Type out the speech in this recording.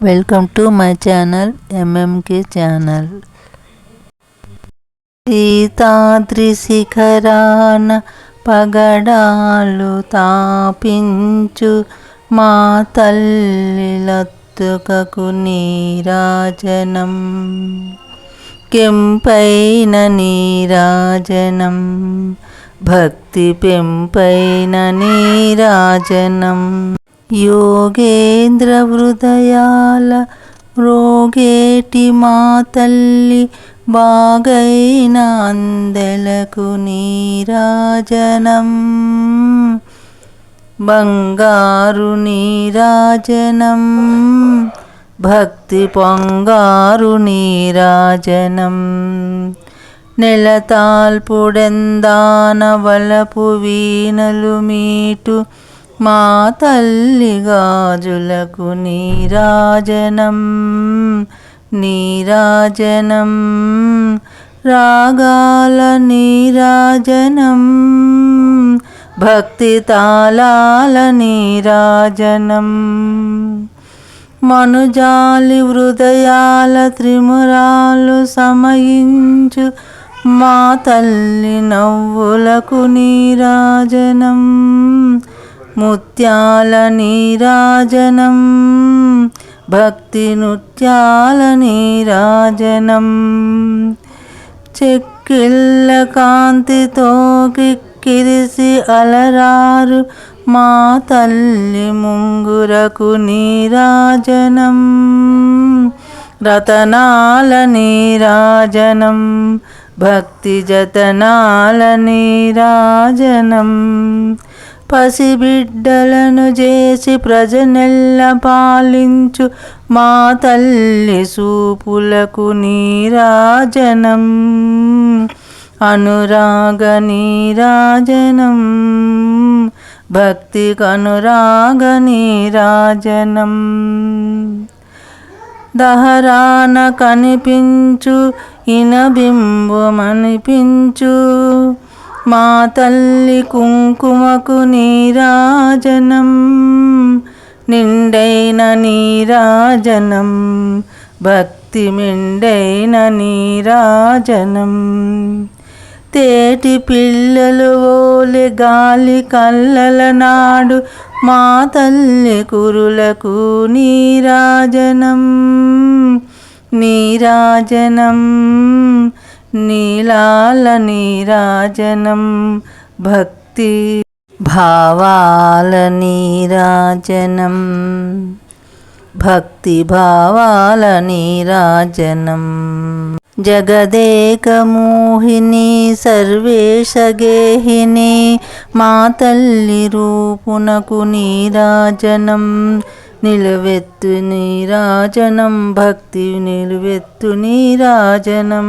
Welcome to my channel MMK channel Sitadri శిఖరాన పగడాలు తాపించు మా తల్లిలత్తుకకు నీరాజనం. కెంపైన నీరాజనం భక్తి పెంపైన నీరాజనం. యోగేంద్ర హృదయాల రోగేటి మా తల్లి బాగైన అందెలకు నీరాజనం బంగారు నీరాజనం భక్తి పొంగారు నీరాజనం నెలతాల్పుడెందాన వలపు వీణలు మీటు మా తల్లి గాజులకు నీరాజనం నీరాజనం రాగాల నీరాజనం భక్తి తాళాల నీరాజనం. మనుజాలి హృదయాల త్రిమురాలు సమయించు మా తల్లి నవ్వులకు నీరాజనం. ముత్యాల నీరాజనం భక్తి నృత్యాల నీరాజనం. చెక్కిళ్ళ కాంతితో కిక్కిరిసి అలరారు మా తల్లి ముంగురకు నీరాజనం. రతనాల నీరాజనం భక్తి జతనాల నీరాజనం. పసిబిడ్డలను చేసి ప్రజనెల్ల పాలించు మా తల్లి సూపులకు నీరాజనం అనురాగ నీరాజనం భక్తి కనురాగ నీరాజనం దహరాన కనిపించు ఇనబింబమనిపించు. మా తల్లి కుంకుమకు నీరాజనం నిండైన నీరాజనం భక్తి మిండైన నీరాజనం. తేటి పిల్లలు ఓలి గాలి కల్లల నాడు మా తల్లి కురులకు నీరాజనం నీరాజనం. నీలాల నీరాజనం భక్తి భావాల నీరాజనం భక్తి భావాల నీరాజనం. జగదేకమోహిని సర్వేషగేహిని మా తల్లి రూపునకు నీరాజనం. నిలువెత్తు నీరాజనం భక్తి నిలువెత్తు నీరాజనం